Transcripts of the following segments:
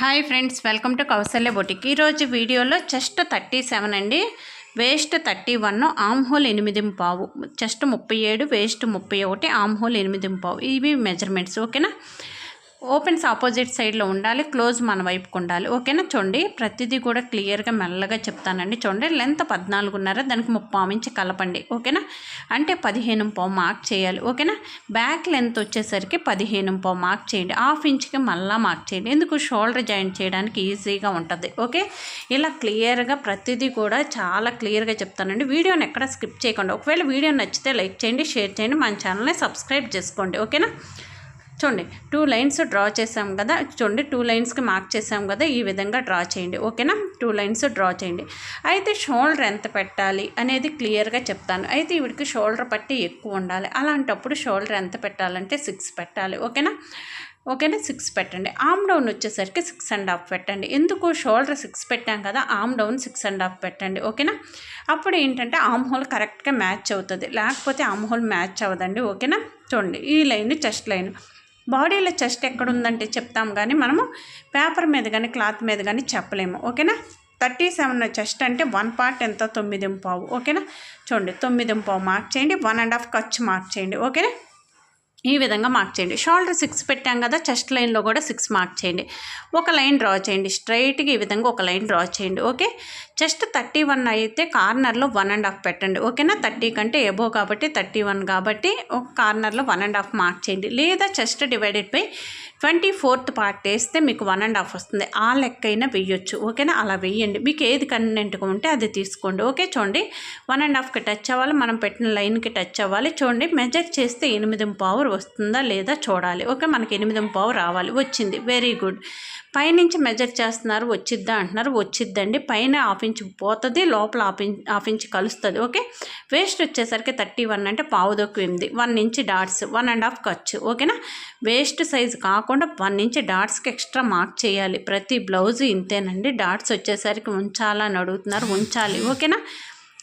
Hi friends welcome to Kausalya boutique ఈరోజు వీడియోలో chest thirty seven అండి. Waist thirty one arm hole ఎనిమిది పావు. చెస్ట్ ముప్పై ఏడు వేస్ట్ ముప్పై ఒకటి ఆమ్ హోల్ ఎనిమిది పావు. ఇవి మెజర్మెంట్స్ ఓకేనా ఓపెన్స్ ఆపోజిట్ సైడ్లో ఉండాలి క్లోజ్ మన వైపుకు ఉండాలి. ఓకేనా చూడండి? ప్రతిదీ కూడా క్లియర్గా మెల్లగా చెప్తానండి. చూడండి లెంత్ పద్నాలుగున్నర దానికి ముప్పావు ఇంచి కలపండి. ఓకేనా? అంటే పదిహేను పావు మార్క్ చేయాలి. ఓకేనా? బ్యాక్ లెంత్ వచ్చేసరికి పదిహేను పావు మార్క్ చేయండి. హాఫ్ ఇంచ్కి మళ్ళా మార్క్ చేయండి. ఎందుకు? షోల్డర్ జాయింట్ చేయడానికి ఈజీగా ఉంటుంది. ఓకే? ఇలా క్లియర్గా ప్రతిదీ కూడా చాలా క్లియర్గా చెప్తానండి. వీడియోని ఎక్కడ స్కిప్ చేయకుండా ఒకవేళ వీడియో నచ్చితే లైక్ చేయండి షేర్ చేయండి మన ఛానల్ని సబ్స్క్రైబ్ చేసుకోండి. ఓకేనా? చూడండి టూ లైన్స్ డ్రా చేసాం కదా చూడండి టూ లైన్స్కి మార్క్ చేసాం కదా ఈ విధంగా డ్రా చేయండి ఓకేనా? టూ లైన్స్ డ్రా చేయండి. అయితే షోల్డర్ ఎంత పెట్టాలి అనేది క్లియర్గా చెప్తాను. అయితే వీడికి షోల్డర్ పట్టి ఎక్కువ ఉండాలి. అలాంటప్పుడు షోల్డర్ ఎంత పెట్టాలంటే సిక్స్ పెట్టాలి ఓకేనా? ఓకేనా? సిక్స్ పెట్టండి. ఆమ్ డౌన్ వచ్చేసరికి సిక్స్ అండ్ హాఫ్ పెట్టండి. ఎందుకు? షోల్డర్ సిక్స్ పెట్టాం కదా arm down six and half పెట్టండి ఓకేనా? అప్పుడు ఏంటంటే ఆమ్ హోల్ కరెక్ట్గా మ్యాచ్ అవుతుంది. లేకపోతే ఆమ్ హోల్ మ్యాచ్ అవ్వదండి ఓకేనా? చూడండి ఈ లైన్ చెస్ట్ లైన్. బాడీలో చెస్ట్ ఎక్కడుందంటే చెప్తాం కానీ మనము పేపర్ మీద కానీ క్లాత్ మీద కానీ చెప్పలేము. ఓకేనా? థర్టీ సెవెన్ చెస్ట్ అంటే వన్ పార్ట్ ఎంత? తొమ్మిది పావు. ఓకేనా? చూడండి తొమ్మిది పావు మార్క్ చేయండి వన్ అండ్ హాఫ్ ఖర్చు మార్క్ చేయండి. ఓకేనా? ఈ విధంగా మార్క్ చేయండి. షోల్డర్ సిక్స్ పెట్టాం కదా చెస్ట్ లైన్లో కూడా సిక్స్ మార్క్ చేయండి. ఒక లైన్ డ్రా చేయండి. స్ట్రైట్గా ఈ విధంగా ఒక లైన్ డ్రా చేయండి. ఓకే? చెస్ట్ థర్టీ వన్ అయితే కార్నర్లో వన్ అండ్ హాఫ్ పెట్టండి. ఓకేనా? థర్టీ కంటే ఎబో కాబట్టి థర్టీ వన్ కాబట్టి ఒక కార్నర్లో వన్ అండ్ హాఫ్ మార్క్ చేయండి. లేదా chest divided by twenty fourth part వేస్తే మీకు వన్ అండ్ హాఫ్ వస్తుంది. ఆ లెక్క అయినా వెయ్యొచ్చు. ఓకేనా? అలా వెయ్యండి. మీకు ఏది కన్వీనెంట్గా ఉంటే అది తీసుకోండి. ఓకే? చూడండి. వన్ అండ్ హాఫ్కి టచ్ అవ్వాలి. మనం పెట్టిన లైన్కి టచ్ అవ్వాలి. చూడండి. మెజర్ చేస్తే ఎనిమిది పవర్ వస్తుందా లేదా చూడాలి. ఓకే? మనకి ఎనిమిది పవర్ రావాలి. వచ్చింది. వెరీ గుడ్ పైనుంచి మెజర్ చేస్తున్నారు వచ్చిద్దా అంటున్నారు వచ్చిద్దండి. పైన హాఫ్ ఇంచ్ పోతుంది లోపల హాఫ్ ఇంచ్ హాఫ్ ఇంచ్ కలుస్తుంది ఓకే? వేస్ట్ వచ్చేసరికి థర్టీ వన్ అంటే పావు దొక్కు ఎనిమిది one inch darts one and half ఖర్చు ఓకేనా? వేస్ట్ సైజ్ కాకుండా వన్ ఇంచ్ డాట్స్కి ఎక్స్ట్రా మార్క్ చేయాలి. ప్రతి బ్లౌజ్ ఇంతేనండి. డాట్స్ వచ్చేసరికి ఉంచాలని అడుగుతున్నారు ఉంచాలి ఓకేనా?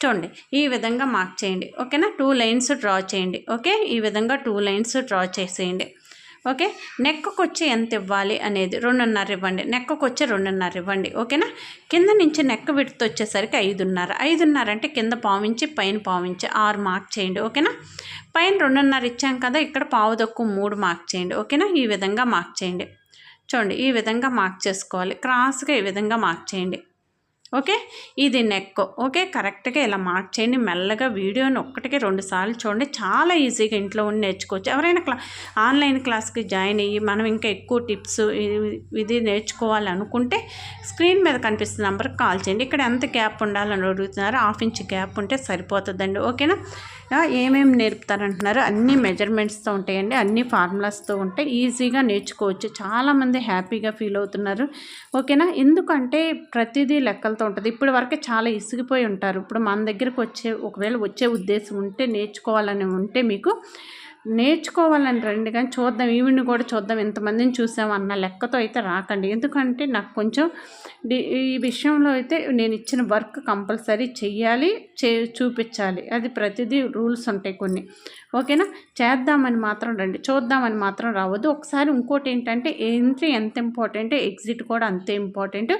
చూడండి ఈ విధంగా మార్క్ చేయండి ఓకేనా? టూ లైన్స్ డ్రా చేయండి ఓకే? ఈ విధంగా టూ లైన్స్ డ్రా చేసేయండి. ఓకే? నెక్కకు వచ్చి ఎంత ఇవ్వాలి అనేది రెండున్నర ఇవ్వండి. నెక్కకు వచ్చి రెండున్నర ఇవ్వండి. ఓకేనా? కింద నుంచి నెక్క విడుతు వచ్చేసరికి ఐదున్నర. ఐదున్నర అంటే కింద పావించి పైన పావించి ఆరు మార్క్ చేయండి. ఓకేనా? పైన రెండున్నర ఇచ్చాం కదా ఇక్కడ పావు తక్కువ మూడు మార్క్ చేయండి. ఓకేనా? ఈ విధంగా మార్క్ చేయండి. చూడండి ఈ విధంగా మార్క్ చేసుకోవాలి. క్రాస్గా ఈ విధంగా మార్క్ చేయండి. ఓకే? ఇది నెక్ ఓకే? కరెక్ట్గా ఇలా మార్క్ చేయండి. మెల్లగా వీడియోని ఒక్కటికి రెండు సార్లు చూడండి. చాలా ఈజీగా ఇంట్లో ఉండి నేర్చుకోవచ్చు. ఎవరైనా క్లా ఆన్లైన్ క్లాస్కి జాయిన్ అయ్యి మనం ఇంకా ఎక్కువ టిప్స్ ఇది నేర్చుకోవాలి అనుకుంటే స్క్రీన్ మీద కనిపిస్తున్న నెంబర్కి కాల్ చేయండి. ఇక్కడ ఎంత గ్యాప్ ఉండాలని అడుగుతున్నారు? హాఫ్ ఇంచ్ గ్యాప్ ఉంటే సరిపోతుందండి. ఓకేనా? ఏమేమి నేర్పుతారంటున్నారు? అన్ని మెజర్మెంట్స్తో ఉంటాయండి అన్ని ఫార్ములాస్తో ఉంటాయి. ఈజీగా నేర్చుకోవచ్చు. చాలామంది హ్యాపీగా ఫీల్ అవుతున్నారు. ఓకేనా ఎందుకంటే ప్రతిదీ లెక్కలతో ఉంటుంది. ఇప్పటి వరకే చాలా ఇసిగిపోయి ఉంటారు. ఇప్పుడు మన దగ్గరకు వచ్చే ఒకవేళ వచ్చే ఉద్దేశం ఉంటే నేర్చుకోవాలని ఉంటే మీకు నేర్చుకోవాలని రండి. కానీ చూద్దాం ఈవిని కూడా చూద్దాం. ఎంతమందిని చూసాం అన్న లెక్కతో అయితే రాకండి. ఎందుకంటే నాకు కొంచెం ఈ విషయంలో అయితే నేను ఇచ్చిన వర్క్ కంపల్సరీ చెయ్యాలి చే చూపించాలి. అది ప్రతిదీ రూల్స్ ఉంటాయి కొన్ని. ఓకేనా? చేద్దామని మాత్రం రండి. చూద్దామని మాత్రం రావద్దు. ఒకసారి ఇంకోటి ఏంటంటే ఎంట్రీ ఎంత ఇంపార్టెంట్ ఎగ్జిట్ కూడా అంతే ఇంపార్టెంట్.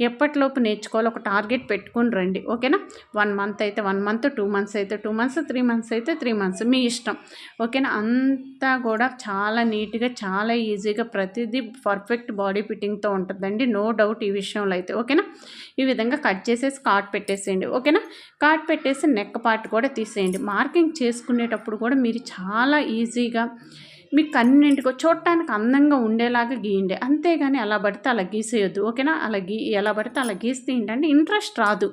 ఎప్పటిలోపు నేర్చుకోవాలి ఒక టార్గెట్ పెట్టుకుని రండి. ఓకేనా? వన్ మంత్ అయితే వన్ మంత్ టూ మంత్స్ అయితే టూ మంత్స్ త్రీ మంత్స్ అయితే త్రీ మంత్స్ మీ ఇష్టం. ఓకేనా? అంతా కూడా చాలా నీట్గా చాలా ఈజీగా ప్రతిదీ పర్ఫెక్ట్ బాడీ ఫిట్టింగ్తో ఉంటుందండి. నో డౌట్ ఈ విషయం విషయంలో అయితే ఓకేనా? ఈ విధంగా కట్ చేసేసి కార్ట్ పెట్టేసేయండి ఓకేనా? కార్ట్ పెట్టేసి నెక్ పార్ట్ కూడా తీసేయండి. మార్కింగ్ చేసుకునేటప్పుడు కూడా మీరు చాలా ఈజీగా మీకు కన్నింటికి చూడటానికి అందంగా ఉండేలాగా గీయండి. అంతేగాని అలా పడితే అలా గీసేయొద్దు ఓకేనా? అలా గీ ఎలా పడితే అలా గీస్తే ఏంటంటే ఇంట్రెస్ట్ రాదు.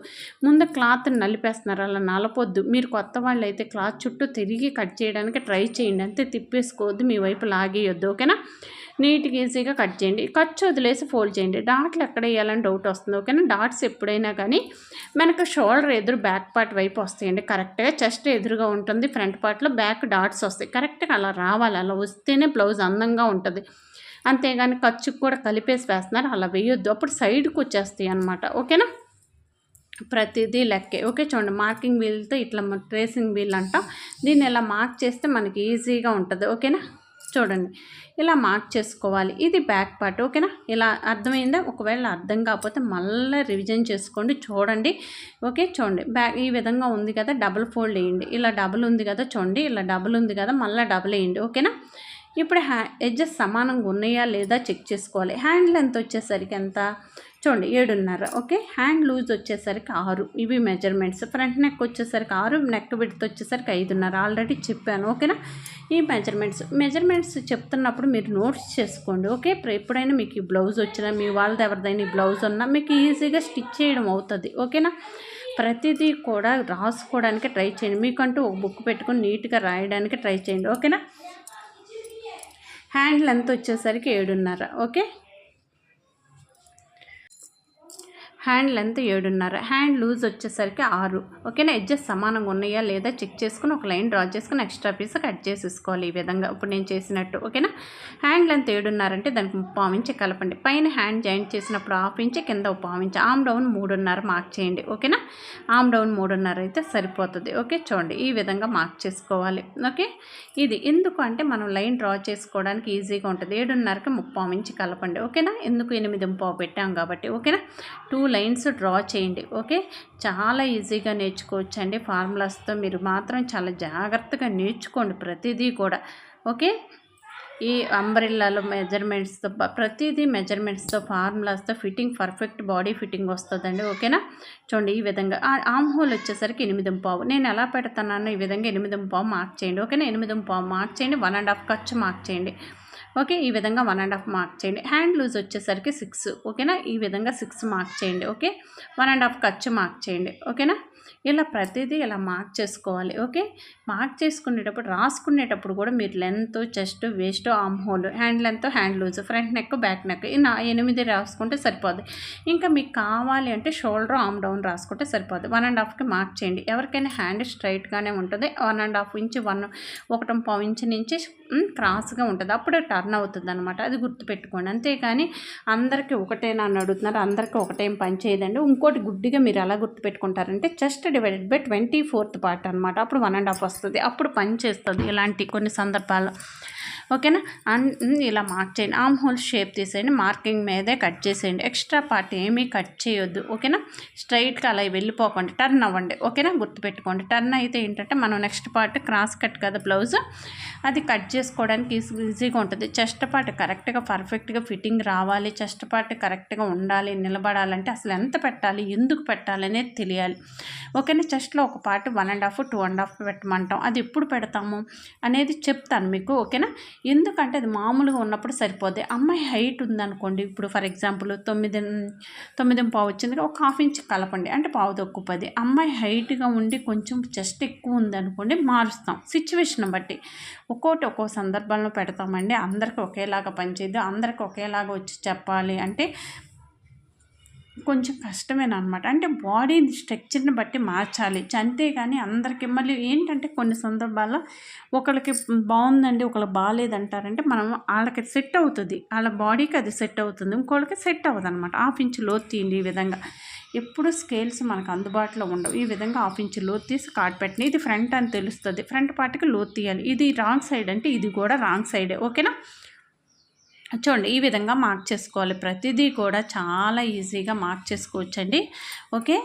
ముందు క్లాత్ని నలిపేస్తున్నారు అలా నలపొద్దు. మీరు కొత్త వాళ్ళు అయితే క్లాత్ చుట్టూ తిరిగి కట్ చేయడానికి ట్రై చేయండి. అంతే తిప్పేసుకోవద్దు మీ వైపు లాగేయొద్దు ఓకేనా? నీట్గా ఈజీగా కట్ చేయండి. ఖర్చు వదిలేసి ఫోల్డ్ చేయండి. డాట్లు ఎక్కడ వేయాలని డౌట్ వస్తుంది. ఓకేనా? డాట్స్ ఎప్పుడైనా కానీ మనకు షోల్డర్ ఎదురు బ్యాక్ పార్ట్ వైపు వస్తాయండి. కరెక్ట్గా చెస్ట్ ఎదురుగా ఉంటుంది. ఫ్రంట్ పార్ట్లో బ్యాక్ డాట్స్ వస్తాయి. కరెక్ట్గా అలా రావాలి. అలా వస్తేనే బ్లౌజ్ అందంగా ఉంటుంది. అంతేగాని ఖర్చుకు కూడా కలిపేసి వేస్తున్నారు. అలా వేయొద్దు. అప్పుడు సైడ్కి వచ్చేస్తాయి అనమాట ఓకేనా? ప్రతిదీ లెక్కే. ఓకే చూడండి. మార్కింగ్ వీల్తో ఇట్లా ట్రేసింగ్ వీల్ అంటాం. దీన్ని ఇలా మార్క్ చేస్తే మనకి ఈజీగా ఉంటుంది. ఓకేనా? చూడండి. ఇలా మార్క్ చేసుకోవాలి. ఇది బ్యాక్ పార్ట్ ఓకేనా? ఇలా అర్థమైందా? ఒకవేళ అర్థం కాకపోతే మళ్ళీ రివిజన్ చేసుకోండి చూడండి. ఓకే చూడండి. బ్యాక్ ఈ విధంగా ఉంది కదా డబుల్ ఫోల్డ్ వేయండి. ఇలా డబుల్ ఉంది కదా చూడండి. ఇలా డబుల్ ఉంది కదా మళ్ళీ డబుల్ వేయండి ఓకేనా? ఇప్పుడు హ్యా ఎడ్జెస్ సమానంగా ఉన్నాయా లేదా చెక్ చేసుకోవాలి. హ్యాండ్ లెంత్ వచ్చేసరికి ఎంత? చూడండి ఏడున్నర ఓకే? హ్యాండ్ లూజ్ వచ్చేసరికి ఆరు ఇవి మెజర్మెంట్స్. ఫ్రంట్ నెక్ వచ్చేసరికి ఆరు నెక్ విడ్త్ వచ్చేసరికి ఐదున్నర ఆల్రెడీ చెప్పాను ఓకేనా? ఈ మెజర్మెంట్స్. మెజర్మెంట్స్ చెప్తున్నప్పుడు మీరు నోట్స్ చేసుకోండి ఓకే? ఇప్పుడు ఎప్పుడైనా మీకు ఈ బ్లౌజ్ వచ్చినా మీ వాళ్ళది ఎవరిదైనా ఈ బ్లౌజ్ ఉన్నా మీకు ఈజీగా స్టిచ్ చేయడం అవుతుంది ఓకేనా? ప్రతిదీ కూడా రాసుకోవడానికి ట్రై చేయండి. మీకంటూ ఒక బుక్ పెట్టుకొని నీట్గా రాయడానికి ట్రై చేయండి ఓకేనా? హ్యాండ్ లెంత్ వచ్చేసరికి ఏడున్నర ఓకే? హ్యాండ్ లెంత్ ఏడున్నర. హ్యాండ్ లూజ్ వచ్చేసరికి ఆరు. ఓకేనా? ఎడ్జెస్ సమానంగా ఉన్నాయా లేదా చెక్ చేసుకుని ఒక లైన్ డ్రా చేసుకుని ఎక్స్ట్రా పీస్ కట్ చేసేసుకోవాలి ఈ విధంగా. ఇప్పుడు నేను చేసినట్టు. ఓకేనా? హ్యాండ్ లెంత్ ఏడున్నర అంటే దానికి పావు ఇంచి కలపండి. పైన హ్యాండ్ జాయింట్ చేసినప్పుడు హాఫ్ ఇంచ్ కింద ఒక పావు ఇంచ్. ఆమ్ డౌన్ మూడున్నర మార్క్ చేయండి. ఓకేనా? ఆమ్ డౌన్ మూడున్నర అయితే సరిపోతుంది. ఓకే? చూడండి. ఈ విధంగా మార్క్ చేసుకోవాలి. ఓకే? ఇది ఎందుకు అంటే మనం లైన్ డ్రా చేసుకోవడానికి ఈజీగా ఉంటుంది. ఏడున్నరకి ముప్పావు ఇంచ్ కలపండి. ఓకేనా? ఎందుకు ఎనిమిది పావు పెట్టాం కాబట్టి. ఓకేనా? టూ లైన్స్ డ్రా చేయండి ఓకే? చాలా ఈజీగా నేర్చుకోవచ్చు అండి ఫార్ములాస్తో. మీరు మాత్రం చాలా జాగ్రత్తగా నేర్చుకోండి ప్రతిదీ కూడా ఓకే? ఈ అంబ్రిల్లాలో మెజర్మెంట్స్తో ప్రతిదీ మెజర్మెంట్స్తో ఫార్ములాస్తో ఫిట్టింగ్ పర్ఫెక్ట్ బాడీ ఫిట్టింగ్ వస్తుందండి ఓకేనా? చూడండి ఈ విధంగా ఆమ్ హోల్ వచ్చేసరికి ఎనిమిది పావు నేను ఎలా పెడతానో ఈ విధంగా ఎనిమిది పావు మార్క్ చేయండి ఓకేనా? ఎనిమిది పావు మార్క్ చేయండి వన్ అండ్ హాఫ్ ఖర్చు మార్క్ చేయండి. ఓకే ఈ విధంగా వన్ అండ్ హాఫ్ మార్క్ చేయండి. హ్యాండ్ లూజ్ వచ్చేసరికి సిక్స్ ఓకేనా? ఈ విధంగా సిక్స్ మార్క్ చేయండి ఓకే? వన్ అండ్ హాఫ్ ఖర్చు మార్క్ చేయండి ఓకేనా? ఇలా ప్రతిదీ ఇలా మార్క్ చేసుకోవాలి ఓకే? మార్క్ చేసుకునేటప్పుడు రాసుకునేటప్పుడు కూడా మీరు length chest waist arm hole hand length hand loose front neck back neck నా ఎనిమిది రాసుకుంటే సరిపోద్ది. ఇంకా మీకు కావాలి అంటే షోల్డర్ ఆమ్ డౌన్ రాసుకుంటే సరిపోద్ది. వన్ అండ్ హాఫ్కి మార్క్ చేయండి. ఎవరికైనా హ్యాండ్ స్ట్రైట్గానే ఉంటుంది. One and half inch one ఒకటం పావు ఇంచ్ నుంచి క్రాస్గా ఉంటుంది. అప్పుడు టర్న్ అవుతుంది అనమాట అది గుర్తుపెట్టుకోండి. అంతేకాని అందరికీ ఒకటే నన్ను అడుగుతున్నారు. అందరికీ ఒకటేం పని చేయదండి. ఇంకోటి గుడ్డిగా మీరు ఎలా గుర్తుపెట్టుకుంటారంటే just divided by twenty fourth part అనమాట అప్పుడు వన్ అండ్ హాఫ్ వస్తుంది. అప్పుడు పని చేస్తుంది. ఇలాంటి కొన్ని సందర్భాల్లో. ఓకేనా? ఇలా మార్క్ చేయండి. ఆమ్ హోల్ షేప్ తీసేయండి. మార్కింగ్ మీదే కట్ చేసేయండి. ఎక్స్ట్రా పార్ట్ ఏమీ కట్ చేయొద్దు. ఓకేనా? స్ట్రైట్గా అలా వెళ్ళిపోకండి. టర్న్ అవ్వండి. ఓకేనా? గుర్తుపెట్టుకోండి. టర్న్ అయితే ఏంటంటే మనం నెక్స్ట్ పార్ట్ క్రాస్ కట్ కదా బ్లౌజ్? అది కట్ చేసుకోవడానికి ఈజీగా ఉంటుంది. చెస్ట్ పార్ట్ కరెక్ట్గా పర్ఫెక్ట్గా ఫిట్టింగ్ రావాలి. చెస్ట్ పార్ట్ కరెక్ట్గా ఉండాలి. నిలబడాలంటే అసలు ఎంత పెట్టాలి? ఎందుకు పెట్టాలి అనేది తెలియాలి. ఓకేనా? చెస్ట్లో ఒక part one and half two and half పెట్టమంటాం. అది ఎప్పుడు పెడతాము అనేది చెప్తాను మీకు. ఓకేనా? ఎందుకంటే అది మామూలుగా ఉన్నప్పుడు సరిపోద్ది. అమ్మాయి హైట్ ఉందనుకోండి ఇప్పుడు ఫర్ ఎగ్జాంపుల్ తొమ్మిది తొమ్మిది పావు వచ్చింది ఒక హాఫ్ ఇంచ్ కలపండి అంటే పావు తక్కువ పది అమ్మాయి హైట్గా ఉండి కొంచెం చెస్ట్ ఎక్కువ ఉందనుకోండి మారుస్తాం. సిచ్యువేషన్ బట్టి. ఒక్కోటి ఒక్కో సందర్భంలో పెడతామండి అందరికీ ఒకేలాగా పనిచేయదు అందరికీ ఒకేలాగా వచ్చి చెప్పాలి అంటే కొంచెం కష్టమేనమాట అంటే బాడీ స్ట్రక్చర్ని బట్టి మార్చాలి. అంతేగాని అందరికీ మళ్ళీ ఏంటంటే కొన్ని సందర్భాల్లో ఒకళ్ళకి బాగుందండి ఒకళ్ళకి బాగాలేదంటారంటే మనం వాళ్ళకి సెట్ అవుతుంది. వాళ్ళ బాడీకి అది సెట్ అవుతుంది. ఇంకోళ్ళకి సెట్ అవ్వదు అనమాట హాఫ్ ఇంచ్ లోతు తీయండి ఈ విధంగా. ఎప్పుడు స్కేల్స్ మనకు అందుబాటులో ఉండవు. ఈ విధంగా హాఫ్ ఇంచ్ లోతు తీసి కాట్ పెట్టిన ఇది ఫ్రంట్ అని తెలుస్తుంది. ఫ్రంట్ పార్ట్కి లోతు తీయాలి. ఇది రాంగ్ సైడ్ అంటే ఇది కూడా రాంగ్ సైడే ఓకేనా? చూడండి ఈ విధంగా మార్క్ చేసుకోవాలి. ప్రతిదీ కూడా చాలా ఈజీగా మార్క్ చేసుకోవచ్చండి. ఓకే?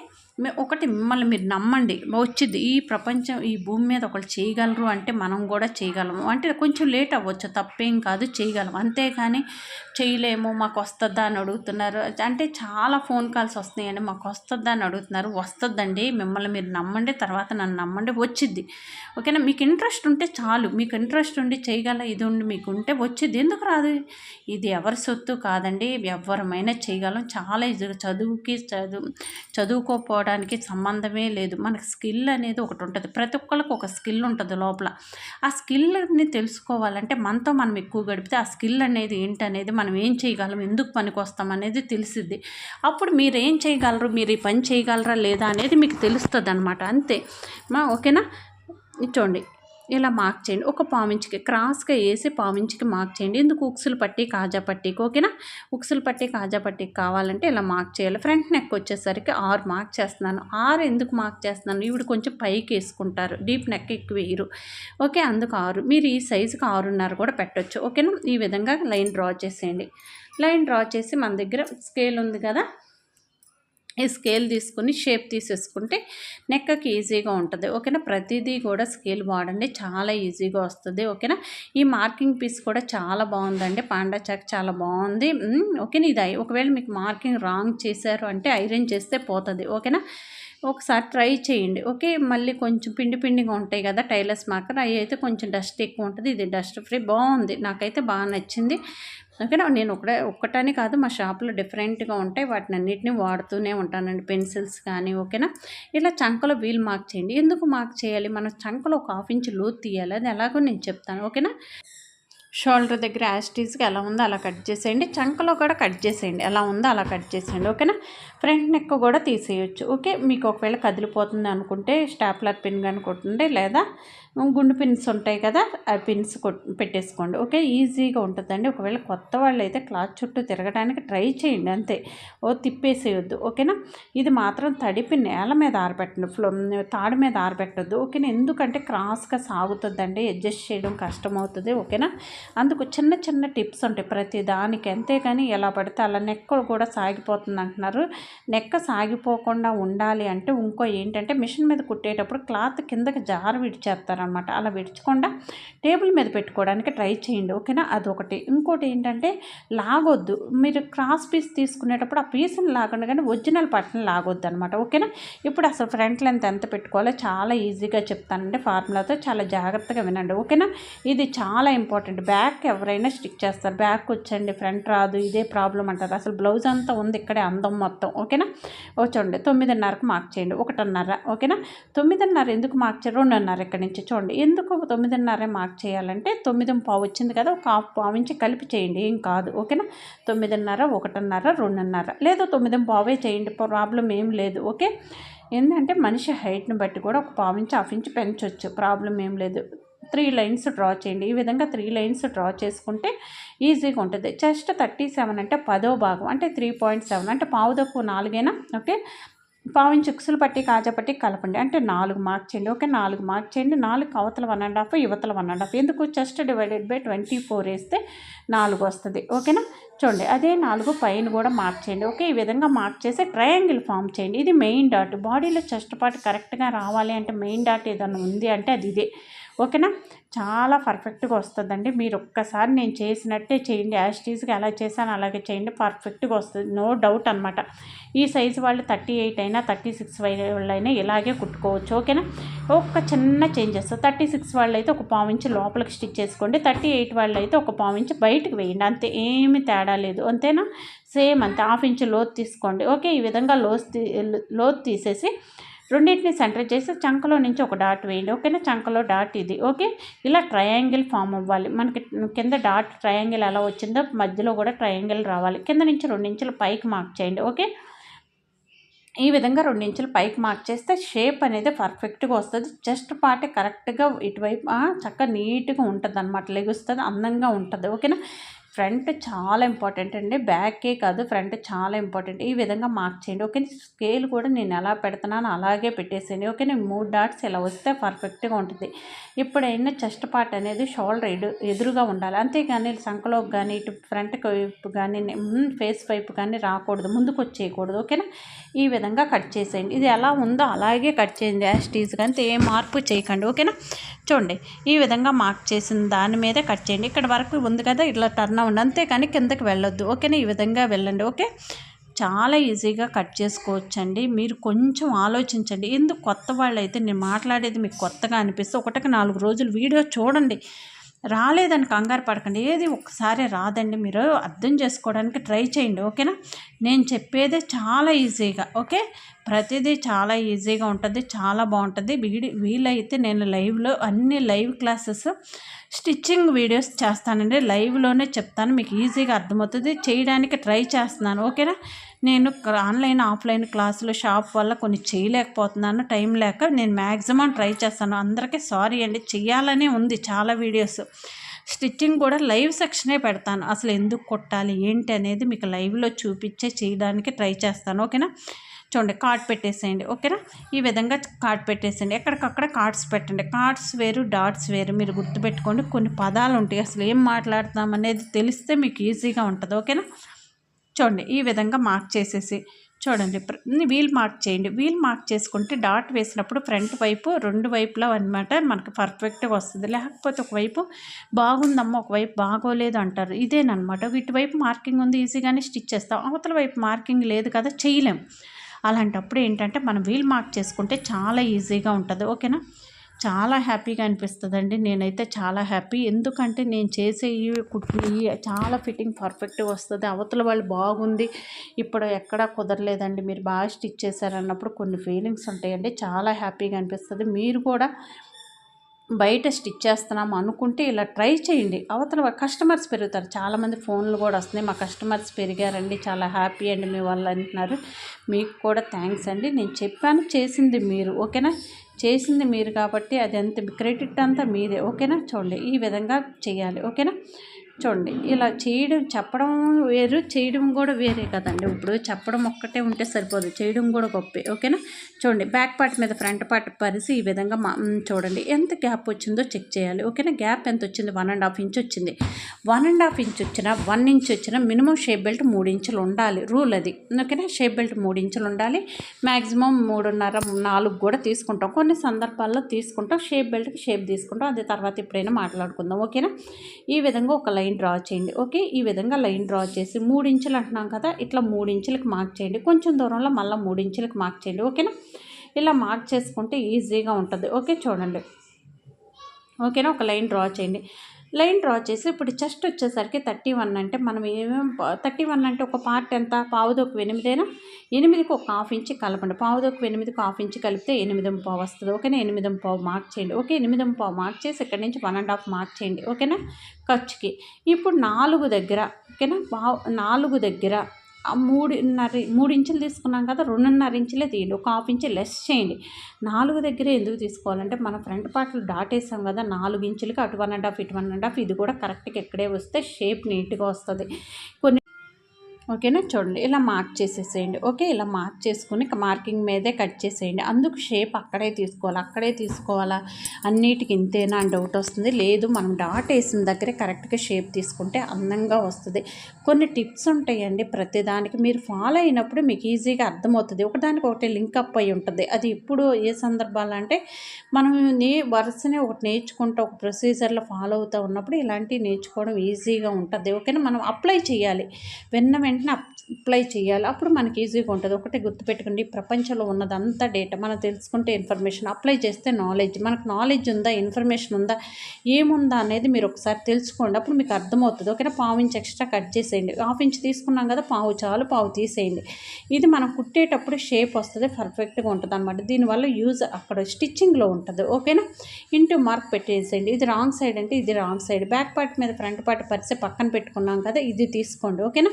ఒకటి మిమ్మల్ని మీరు నమ్మండి. వచ్చింది. ఈ ప్రపంచం ఈ భూమి మీద ఒకళ్ళు చేయగలరు అంటే మనం కూడా చేయగలము. అంటే కొంచెం లేట్ అవ్వచ్చు. తప్పేం కాదు. చేయగలం. అంతేకాని చేయలేము. మాకు వస్తుందా అని అడుగుతున్నారు. అంటే చాలా ఫోన్ కాల్స్ వస్తున్నాయండి. మాకు వస్తుందా అని అడుగుతున్నారు. వస్తుందండి మిమ్మల్ని మీరు నమ్మండి. తర్వాత నన్ను నమ్మండి. వచ్చిద్ది ఓకేనా? మీకు ఇంట్రెస్ట్ ఉంటే చాలు. మీకు ఇంట్రెస్ట్ ఉండి చేయగల ఇది ఉండి మీకు ఉంటే వచ్చింది. ఎందుకు రాదు? ఇది ఎవరి సొత్తు కాదండి. ఎవరమైనా చేయగలం. చాలా ఇది చదువుకి చదువు చదువుకోపోవడానికి సంబంధమే లేదు. మనకి స్కిల్ అనేది ఒకటి ఉంటుంది. ప్రతి ఒక్కరికి ఒక స్కిల్ ఉంటుంది లోపల. ఆ స్కిల్ని తెలుసుకోవాలంటే మనతో మనం ఎక్కువ గడిపితే ఆ స్కిల్ అనేది ఏంటనేది మనం ఏం చేయగలం ఎందుకు పనికొస్తాం అనేది తెలిసిద్ది. అప్పుడు మీరు ఏం చేయగలరు? మీరు ఈ పని చేయగలరా లేదా అనేది మీకు తెలుస్తుంది అనమాట అంతే. మా ఓకేనా? చూడండి ఇలా మార్క్ చేయండి. ఒక పావించికి క్రాస్గా వేసి పావించికి మార్క్ చేయండి. ఎందుకు? ఉక్సులు పట్టి కాజా పట్టికి ఓకేనా ఉక్సులు పట్టి కాజా పట్టికి కావాలంటే ఇలా మార్క్ చేయాలి. ఫ్రంట్ నెక్ వచ్చేసరికి ఆరు మార్క్ చేస్తున్నాను. ఆరు ఎందుకు మార్క్ చేస్తున్నాను? ఇవి కొంచెం పైకి వేసుకుంటారు. డీప్ నెక్ ఎక్కువ వేయరు. ఓకే అందుకు ఆరు. మీరు ఈ సైజుకి ఆరున్నర కూడా పెట్టొచ్చు. ఓకేనా ఈ విధంగా లైన్ డ్రా చేసేయండి. లైన్ డ్రా చేసి మన దగ్గర స్కేల్ ఉంది కదా? ఈ స్కేల్ తీసుకుని షేప్ తీసేసుకుంటే నెక్కకి ఈజీగా ఉంటుంది. ఓకేనా? ప్రతిదీ కూడా స్కేల్ వాడండి. చాలా ఈజీగా వస్తుంది. ఓకేనా? ఈ మార్కింగ్ పీస్ కూడా చాలా బాగుందండి. పాండా చాక్ చాలా బాగుంది. ఓకేనా? ఇది ఒకవేళ మీకు మార్కింగ్ రాంగ్ చేశారు అంటే ఐరన్ చేస్తే పోతుంది. ఓకేనా? ఒకసారి ట్రై చేయండి. ఓకే? మళ్ళీ కొంచెం పిండి పిండిగా ఉంటాయి కదా టైలర్స్ మార్కర్ అవి అయితే కొంచెం డస్ట్ ఎక్కువ ఉంటుంది. ఇది డస్ట్ ఫ్రీ. బాగుంది. నాకైతే బాగా నచ్చింది. ఓకేనా నేను ఒకటే ఒక్కటనే కాదు మా షాప్లో డిఫరెంట్గా ఉంటాయి. వాటిని అన్నిటిని వాడుతూనే ఉంటానండి. పెన్సిల్స్ కానీ ఓకేనా? ఇలా చంకలో వీల్ మార్క్ చేయండి. ఎందుకు మార్క్ చేయాలి? మనం చంకలో ఒక హాఫ్ ఇంచ్ లోతు తీయాలి. అది ఎలాగో నేను చెప్తాను. ఓకేనా? షోల్డర్ దగ్గర యాస్టీస్కి ఎలా ఉందో అలా కట్ చేసేయండి. చంకలో కూడా కట్ చేసేయండి. ఎలా ఉందో అలా కట్ చేసేయండి. ఓకేనా? ఫ్రంట్ నెక్ కూడా తీసేయచ్చు. ఓకే? మీకు ఒకవేళ కదిలిపోతుంది అనుకుంటే స్టాప్లర్ పిన్ కానీ కొట్టుండే. లేదా గుండు పిన్స్ ఉంటాయి కదా ఆ పిన్స్ పెట్టేసుకోండి. ఓకే ఈజీగా ఉంటుందండి. ఒకవేళ కొత్త వాళ్ళు అయితే క్లాత్ చుట్టూ తిరగడానికి ట్రై చేయండి అంతే. ఓ తిప్పేసేయొద్దు ఓకేనా? ఇది మాత్రం తడిపి నేల మీద ఆరబెట్టండి ఫ్లో తాడు మీద ఆరబెట్టద్దు ఓకేనా? ఎందుకంటే క్రాస్గా సాగుతుందండి అడ్జస్ట్ చేయడం కష్టమవుతుంది ఓకేనా? అందుకు చిన్న చిన్న టిప్స్ ఉంటాయి ప్రతి దానికి. అంతేగాని ఎలా పడితే అలా నెక్క కూడా సాగిపోతుంది అంటున్నారు. నెక్క సాగిపోకుండా ఉండాలి అంటే ఇంకో ఏంటంటే మిషన్ మీద కుట్టేటప్పుడు క్లాత్ కిందకి జారు విడిచేస్తారు. అనమాట అలా విడుచకుండా టేబుల్ మీద పెట్టుకోవడానికి ట్రై చేయండి ఓకేనా? అదొకటి. ఇంకోటి ఏంటంటే లాగొద్దు. మీరు క్రాస్ పీస్ తీసుకునేటప్పుడు ఆ పీస్ని లాగండి కానీ ఒరిజినల్ పట్టణం లాగొద్దు అనమాట ఓకేనా? ఇప్పుడు అసలు ఫ్రంట్ లెంత్ ఎంత పెట్టుకోవాలో చాలా ఈజీగా చెప్తానండి ఫార్ములాతో. చాలా జాగ్రత్తగా వినండి ఓకేనా? ఇది చాలా ఇంపార్టెంట్. బ్యాక్ ఎవరైనా స్టిక్ చేస్తారు. బ్యాక్ వచ్చండి ఫ్రంట్ రాదు ఇదే ప్రాబ్లం అంటారు. అసలు బ్లౌజ్ అంతా ఉంది ఇక్కడే అందం మొత్తం ఓకేనా? వచ్చండి తొమ్మిదిన్నరకు మార్క్ చేయండి ఒకటిన్నర ఓకేనా? తొమ్మిదిన్నర ఎందుకు మార్క్ చేయండి రెండున్నర ఇక్కడ నుంచి చూడండి. ఎందుకు తొమ్మిదిన్నర మార్క్ చేయాలంటే తొమ్మిది పావు వచ్చింది కదా ఒక హాఫ్ పావు నుంచి కలిపి చేయండి. ఏం కాదు ఓకేనా? తొమ్మిదిన్నర ఒకటిన్నర రెండున్నర. లేదా తొమ్మిది పావే చేయండి. ప్రాబ్లం ఏం లేదు ఓకే? ఏంటంటే మనిషి హైట్ని బట్టి కూడా ఒక పావు ఇంచు హాఫ్ ఇంచు పెంచవచ్చు ప్రాబ్లం ఏం లేదు. త్రీ లైన్స్ డ్రా చేయండి. ఈ విధంగా త్రీ లైన్స్ డ్రా చేసుకుంటే ఈజీగా ఉంటుంది. జస్ట్ థర్టీ సెవెన్ అంటే పదో భాగం అంటే త్రీ పాయింట్ సెవెన్ అంటే పావు తక్కువ నాలుగైనా? ఓకే? పావించి చుక్సులు పట్టి కాజా పట్టి కలపండి. అంటే నాలుగు మార్క్ చేయండి. ఓకే నాలుగు మార్క్ చేయండి. నాలుగు అవతల వన్ అండ్ హాఫ్ యువతల వన్ అండ్ హాఫ్ ఎందుకు? Chest divided by twenty four వేస్తే నాలుగు వస్తుంది. ఓకేనా చూడండి అదే నాలుగు పైన కూడా మార్క్ చేయండి. ఓకే ఈ విధంగా మార్క్ చేసి ట్రయాంగిల్ ఫామ్ చేయండి. ఇది మెయిన్ డాట్ బాడీలో చెస్ట్ పార్ట్ కరెక్ట్గా రావాలి అంటే మెయిన్ డాట్ ఏదైనా ఉంది అంటే అది ఇదే. ఓకేనా చాలా పర్ఫెక్ట్గా వస్తుందండి. మీరు ఒక్కసారి నేను చేసినట్టే చేయండి. యాస్టీస్గా ఎలా చేశాను అలాగే చేయండి. పర్ఫెక్ట్గా వస్తుంది. నో డౌట్ అనమాట ఈ సైజు వాళ్ళు థర్టీ ఎయిట్ అయినా థర్టీ సిక్స్ వాళ్ళు అయినా ఇలాగే కుట్టుకోవచ్చు. ఓకేనా? ఒక చిన్న చేంజెస్ థర్టీ సిక్స్ వాళ్ళు అయితే ఒక పావు ఇంచు లోపలికి స్టిచ్ చేసుకోండి. థర్టీ ఎయిట్ వాళ్ళు అయితే ఒక పావు ఇంచు బయటకు వేయండి. అంతే. ఏమి తేడా లేదు. అంతేనా? సేమ్ అంతే. హాఫ్ ఇంచు లోతు తీసుకోండి. ఓకే. ఈ విధంగా లోతు లోతు తీసేసి రెండింటిని సెంటర్ చేసి చంకలో నుంచి ఒక డాట్ వేయండి. ఓకేనా చంకలో డాట్ ఇది. ఓకే ఇలా ట్రయాంగిల్ ఫామ్ అవ్వాలి. మనకి కింద డాట్ ట్రయాంగిల్ ఎలా వచ్చిందో మధ్యలో కూడా ట్రయాంగిల్ రావాలి. కింద నుంచి రెండించులు పైకి మార్క్ చేయండి. ఓకే ఈ విధంగా రెండించులు పైకి మార్క్ చేస్తే షేప్ అనేది పర్ఫెక్ట్గా వస్తుంది. జస్ట్ పార్ట్ కరెక్ట్గా ఇటువైపు చక్కగా నీట్గా ఉంటుంది అనమాట లెగుస్తుంది అందంగా ఉంటుంది. ఓకేనా ఫ్రంట్ చాలా ఇంపార్టెంట్ అండి. బ్యాకే కాదు ఫ్రంట్ చాలా ఇంపార్టెంట్. ఈ విధంగా మార్క్ చేయండి. ఓకే స్కేల్ కూడా నేను ఎలా పెడుతున్నాను అలాగే పెట్టేసేయండి. ఓకే నేను మూడు డాట్స్ ఇలా వస్తే పర్ఫెక్ట్గా ఉంటుంది. ఇప్పుడైనా చెస్ట్ పార్ట్ అనేది షోల్డర్ ఎదు ఎదురుగా ఉండాలి. అంతేగాని సంకలోకి కానీ ఇటు ఫ్రంట్ వైపు కానీ ఫేస్ వైపు కానీ రాకూడదు. ముందుకు వచ్చేయకూడదు. ఓకేనా? ఈ విధంగా కట్ చేసేయండి. ఇది ఎలా ఉందో అలాగే కట్ చేయండి. యాస్టీజ్ కానీ ఏ మార్పు చేయకండి. ఓకేనా? చూడండి. ఈ విధంగా మార్క్ చేసిన దాని మీదే కట్ చేయండి. ఇక్కడ వరకు ఉంది కదా ఇట్లా టర్న్ ఉండి. అంతేకాని కిందకి వెళ్ళొద్దు. ఓకేనా? ఈ విధంగా వెళ్ళండి. ఓకే? చాలా ఈజీగా కట్ చేసుకోవచ్చండి. మీరు కొంచెం ఆలోచించండి. ఎందుకు కొత్త వాళ్ళు అయితే నేను మాట్లాడేది మీకు కొత్తగా అనిపిస్తే ఒకటికి నాలుగు రోజులు వీడియో చూడండి. రాలేదని కంగారు పడకండి. ఏది ఒకసారి రాదండి మీరు. అర్థం చేసుకోవడానికి ట్రై చేయండి. ఓకేనా? నేను చెప్పేదే చాలా ఈజీగా. ఓకే? ప్రతిదీ చాలా ఈజీగా ఉంటుంది. చాలా బాగుంటుంది. వీడి వీలైతే నేను లైవ్లో అన్ని లైవ్ క్లాసెస్ స్టిచ్చింగ్ వీడియోస్ చేస్తానండి. లైవ్లోనే చెప్తాను. మీకు ఈజీగా అర్థమవుతుంది. చేయడానికి ట్రై చేస్తున్నాను. ఓకేనా? నేను ఆన్లైన్ ఆఫ్లైన్ క్లాసులు షాప్ వల్ల కొన్ని చేయలేకపోతున్నాను. టైం లేక నేను మ్యాక్సిమం ట్రై చేస్తాను. అందరికీ సారీ అండి. చేయాలనే ఉంది చాలా వీడియోస్. స్టిచ్చింగ్ కూడా లైవ్ సెక్షనే పెడతాను. అసలు ఎందుకు కొట్టాలి? ఏంటి అనేది మీకు లైవ్లో చూపించే చేయడానికి ట్రై చేస్తాను. ఓకేనా? చూడండి కార్డ్ పెట్టేసేయండి. ఓకేనా? ఈ విధంగా కార్డ్ పెట్టేసేయండి. ఎక్కడికక్కడ కార్డ్స్ పెట్టండి. కార్డ్స్ వేరు డాట్స్ వేరు. మీరు గుర్తుపెట్టుకోండి. కొన్ని పదాలు ఉంటాయి. అసలు ఏం మాట్లాడతాం అనేది తెలిస్తే మీకు ఈజీగా ఉంటుంది. ఓకేనా? చూడండి ఈ విధంగా మార్క్ చేసేసి చూడండి వీల్ మార్క్ చేయండి. వీల్ మార్క్ చేసుకుంటే డాట్ వేసినప్పుడు ఫ్రంట్ వైపు రెండు వైపులా అనమాట మనకు పర్ఫెక్ట్గా వస్తుంది. లేకపోతే ఒకవైపు బాగుందమ్మా ఒకవైపు బాగోలేదు అంటారు. ఇదేనమాట ఇటువైపు మార్కింగ్ ఉంది ఈజీగానే స్టిచ్ చేస్తాం. అవతల వైపు మార్కింగ్ లేదు కదా చేయలేం. అలాంటప్పుడు ఏంటంటే మనం వీల్ మార్క్ చేసుకుంటే చాలా ఈజీగా ఉంటుంది. ఓకేనా? చాలా హ్యాపీగా అనిపిస్తుందండి. నేనైతే చాలా హ్యాపీ. ఎందుకంటే నేను చేసే ఈ కుట్లు చాలా ఫిట్టింగ్ పర్ఫెక్ట్గా వస్తుంది. అవతల వాళ్ళు బాగుంది. ఇప్పుడు ఎక్కడా కుదరలేదండి. మీరు బాగా స్టిచ్ చేశారన్నప్పుడు కొన్ని ఫీలింగ్స్ ఉంటాయండి. చాలా హ్యాపీగా అనిపిస్తుంది. మీరు కూడా బయట స్టిచ్ చేస్తున్నాము అనుకుంటే ఇలా ట్రై చేయండి. అవతల కస్టమర్స్ పెరుగుతారు. చాలామంది ఫోన్లు కూడా వస్తున్నాయి. మా కస్టమర్స్ పెరిగారండి. చాలా హ్యాపీ అండి మీ వాళ్ళు అంటున్నారు. మీకు కూడా థ్యాంక్స్ అండి. నేను చెప్పాను చేసింది మీరు. ఓకేనా? చేసింది మీరు కాబట్టి అది అంత క్రెడిట్ అంతా మీదే. ఓకేనా? చూడండి. ఈ విధంగా చేయాలి. ఓకేనా? చూడండి ఇలా చేయడం చెప్పడం వేరు చేయడం కూడా వేరే కదండి. ఇప్పుడు చెప్పడం ఒక్కటే ఉంటే సరిపోదు చేయడం కూడా గొప్పే ఓకేనా? చూడండి బ్యాక్ పార్ట్ మీద ఫ్రంట్ పార్ట్ పరిసి ఈ విధంగా చూడండి ఎంత గ్యాప్ వచ్చిందో చెక్ చేయాలి ఓకేనా? గ్యాప్ ఎంత వచ్చింది? వన్ అండ్ హాఫ్ ఇంచ్ వచ్చింది. వన్ అండ్ హాఫ్ ఇంచ్ వచ్చినా వన్ ఇంచ్ వచ్చిన మినిమం షేప్ బెల్ట్ మూడు ఇంచులు ఉండాలి రూల్ అది ఓకేనా? షేప్ బెల్ట్ మూడు ఇంచులు ఉండాలి మ్యాక్సిమం మూడున్నర నాలుగు కూడా తీసుకుంటాం. కొన్ని సందర్భాల్లో తీసుకుంటాం షేప్ బెల్ట్కి షేప్ తీసుకుంటాం. అది తర్వాత ఎప్పుడైనా మాట్లాడుకుందాం ఓకేనా? ఈ విధంగా ఒక లైన్ లైన్ డ్రా చేయండి. ఓకే? ఈ విధంగా లైన్ డ్రా చేసి మూడు ఇంచులు అంటున్నాం కదా ఇట్లా మూడు ఇంచులకు మార్క్ చేయండి. కొంచెం దూరంలో మళ్ళీ మూడు ఇంచులకు మార్క్ చేయండి. ఓకేనా? ఇలా మార్క్ చేసుకుంటే ఈజీగా ఉంటుంది. ఓకే? చూడండి. ఓకేనా? ఒక లైన్ డ్రా చేయండి. లైన్ డ్రా చేసి ఇప్పుడు చెస్ట్ వచ్చేసరికి థర్టీ వన్ అంటే మనం ఏమేమి థర్టీ వన్ అంటే ఒక పార్ట్ ఎంత? పావుదోకు ఎనిమిదైనా? ఎనిమిదికి ఒక హాఫ్ ఇంచి కలపండి. పావుదోకు ఎనిమిదికి హాఫ్ ఇంచి కలిపితే ఎనిమిది పావు వస్తుంది. ఓకేనా? ఎనిమిది పావు మార్క్ చేయండి. ఓకే? ఎనిమిది పావు మార్క్ చేసి ఇక్కడ నుంచి వన్ అండ్ హాఫ్ మార్క్ చేయండి. ఓకేనా? ఖర్చుకి. ఇప్పుడు నాలుగు దగ్గర ఓకేనా? పావు నాలుగు దగ్గర మూడున్నర మూడు ఇంచులు తీసుకున్నాం కదా రెండున్నర ఇంచులే తీయండి. ఒక హాఫ్ ఇంచు లెస్ చేయండి. నాలుగు దగ్గరే ఎందుకు తీసుకోవాలంటే మన ఫ్రంట్ పార్ట్లు దాటేసాం కదా నాలుగు ఇంచులకి అటు వన్ అండ్ హాఫ్ ఇటు వన్ అండ్ హాఫ్ ఇది కూడా కరెక్ట్గా ఎక్కడే వస్తే షేప్ నీట్గా వస్తుంది. కొన్ని ఓకేనా? చూడండి ఇలా మార్క్ చేసేసేయండి. ఓకే ఇలా మార్క్ చేసుకుని మార్కింగ్ మీదే కట్ చేసేయండి. అందుకు షేప్ అక్కడే తీసుకోవాలి అక్కడే తీసుకోవాలా? అన్నిటికి ఇంతేనా అని డౌట్ వస్తుంది. లేదు మనం డాట్ వేసిన దగ్గరే కరెక్ట్గా షేప్ తీసుకుంటే అందంగా వస్తుంది. కొన్ని టిప్స్ ఉంటాయండి ప్రతిదానికి మీరు ఫాలో అయినప్పుడు మీకు ఈజీగా అర్థమవుతుంది. ఒకదానికి ఒకటి లింక్ అప్ అయి ఉంటుంది. అది ఇప్పుడు ఏ సందర్భాలంటే మనం నే వరుసనే ఒకటి నేర్చుకుంటూ ఒక ప్రొసీజర్లో ఫాలో అవుతూ ఉన్నప్పుడు ఇలాంటివి నేర్చుకోవడం ఈజీగా ఉంటుంది. ఓకేనా? మనం అప్లై చేయాలి. వెన్న వెంటనే అప్లై చేయాలి. అప్పుడు మనకి ఈజీగా ఉంటుంది. ఒకటే గుర్తుపెట్టుకోండి ప్రపంచంలో ఉన్నదంతా డేటా మనం తెలుసుకుంటే ఇన్ఫర్మేషన్ అప్లై చేస్తే నాలెడ్జ్ మనకు నాలెడ్జ్ ఉందా ఇన్ఫర్మేషన్ ఉందా ఏముందా అనేది మీరు ఒకసారి తెలుసుకోండి. అప్పుడు మీకు అర్థమవుతుంది. ఓకేనా? పావు ఇంచ్ ఎక్స్ట్రా కట్ చేసేయండి. హాఫ్ ఇంచ్ తీసుకున్నాం కదా పావు చాలు పావు తీసేయండి. ఇది మనం కుట్టేటప్పుడు షేప్ వస్తుంది పర్ఫెక్ట్గా ఉంటుంది అనమాట దీనివల్ల యూజ్ అక్కడ స్టిచ్చింగ్లో ఉంటుంది. ఓకేనా? ఇంటూ మార్క్ పెట్టేసేయండి. ఇది రాంగ్ సైడ్ అంటే ఇది రాంగ్ సైడ్ బ్యాక్ పార్ట్ మీద ఫ్రంట్ పార్ట్ పరిచే పక్కన పెట్టుకున్నాం కదా ఇది తీసుకోండి. ఓకేనా?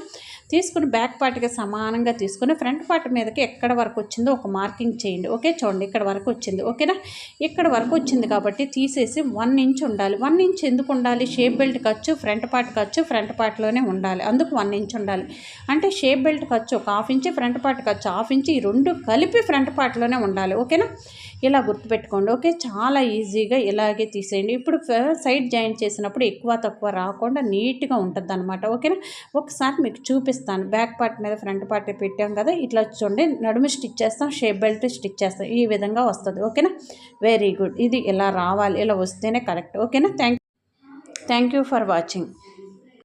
తీసుకుని బ్యాక్ పార్ట్కి సమానంగా తీసుకుని ఫ్రంట్ పార్ట్ మీదకి ఎక్కడ వరకు వచ్చిందో ఒక మార్కింగ్ చేయండి. ఓకే? చూడండి ఇక్కడ వరకు వచ్చింది. ఓకేనా? ఇక్కడ వరకు వచ్చింది కాబట్టి తీసేసి వన్ ఇంచ్ ఉండాలి. వన్ ఇంచ్ ఎందుకు ఉండాలి? షేప్ బెల్ట్ ఖర్చు ఫ్రంట్ పార్ట్ ఖర్చు ఫ్రంట్ పార్ట్లోనే ఉండాలి. అందుకు వన్ ఇంచ్ ఉండాలి. అంటే షేప్ బెల్ట్ ఖర్చు ఒక హాఫ్ ఇంచ్ ఫ్రంట్ పార్ట్ ఖర్చు హాఫ్ ఇంచ్ ఈ రెండు కలిపి ఫ్రంట్ పార్ట్లోనే ఉండాలి. ఓకేనా? ఇలా గుర్తుపెట్టుకోండి. ఓకే చాలా ఈజీగా ఇలాగే తీసేయండి. ఇప్పుడు సైడ్ జాయిన్ చేసినప్పుడు ఎక్కువ తక్కువ రాకుండా నీట్గా ఉంటుంది అనమాట ఓకేనా? ఒకసారి మీకు చూపిస్తాను. బ్యాక్ పార్ట్ మీద ఫ్రంట్ పార్ట్ పెట్టాం కదా ఇట్లా చూడండి. నడుము స్టిచ్ చేస్తాం షేప్ బెల్ట్ స్టిచ్ చేస్తాం. ఈ విధంగా వస్తుంది. ఓకేనా? Very good. ఇది ఇలా రావాలి. ఇలా వస్తేనే కరెక్ట్. ఓకేనా? Thank thank you for watching.